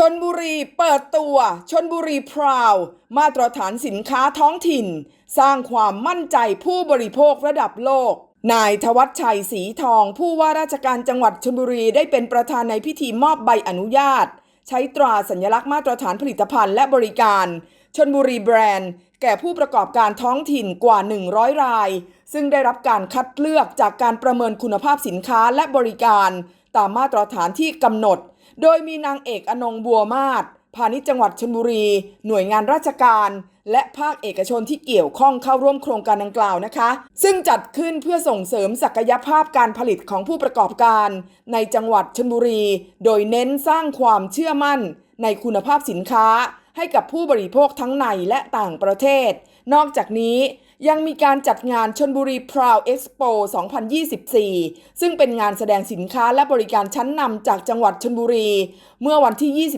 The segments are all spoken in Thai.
ชนบุรีเปิดตัวชนบุรีพราว มาตรฐานสินค้าท้องถิ่น สร้างความมั่นใจผู้บริโภคระดับโลก นายทวัชชัยศรีทอง ผู้ว่าราชการจังหวัดชลบุรีได้เป็นประธานในพิธีมอบใบอนุญาต ใช้ตราสัญลักษณ์มาตรฐานผลิตภัณฑ์และบริการชนบุรีแบรนด์ แก่ผู้ประกอบการท้องถิ่นกว่า 100 ราย ซึ่งได้รับการคัดเลือกจากการประเมินคุณภาพสินค้าและบริการ ตามมาตรฐานที่กำหนด โดยมีนางเอกอนงบัวมาศพาณิชย์จังหวัดชลบุรี หน่วยงานราชการ และภาคเอกชนที่เกี่ยวข้องเข้าร่วมโครงการดังกล่าวนะคะ ซึ่งจัดขึ้นเพื่อส่งเสริมศักยภาพการผลิตของผู้ประกอบการ ในจังหวัดชลบุรี โดยเน้นสร้างความเชื่อมั่น ในคุณภาพสินค้า ให้กับผู้บริโภคทั้งในและต่างประเทศ นอกจากนี้ ยังมีการจัดงานชนบุรี Proud Expo 2024 ซึ่งเป็นงานแสดงสินค้าและบริการชั้นนำจากจังหวัดชนบุรี เมื่อวันที่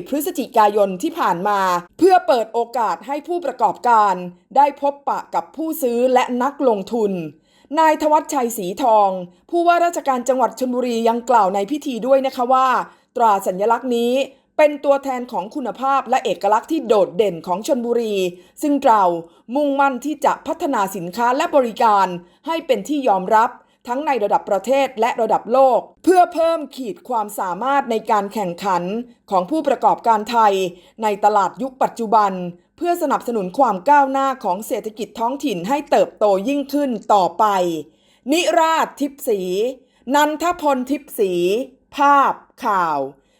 22-24 พฤศจิกายนที่ผ่านมา เพื่อเปิดโอกาสให้ผู้ประกอบการ ได้พบปะกับผู้ซื้อและนักลงทุน นายทวัชชัยศรีทอง ผู้ว่าราชการจังหวัดชลบุรียังกล่าวในพิธีด้วยนะคะว่า ตราสัญลักษณ์นี้ เป็นตัวแทนของคุณภาพและเอกลักษณ์ที่โดดเด่นของชนบุรี ซึ่งเรามุ่งมั่นที่จะพัฒนาสินค้าและบริการให้เป็นที่ยอมรับทั้งในระดับประเทศและระดับโลก เพื่อเพิ่มขีดความสามารถในการแข่งขันของผู้ประกอบการไทย ในตลาดยุคปัจจุบัน เพื่อสนับสนุนความก้าวหน้าของเศรษฐกิจท้องถิ่นให้เติบโตยิ่งขึ้นต่อไป นิราชทิพสี นันทพลทิพสี ภาพข่าว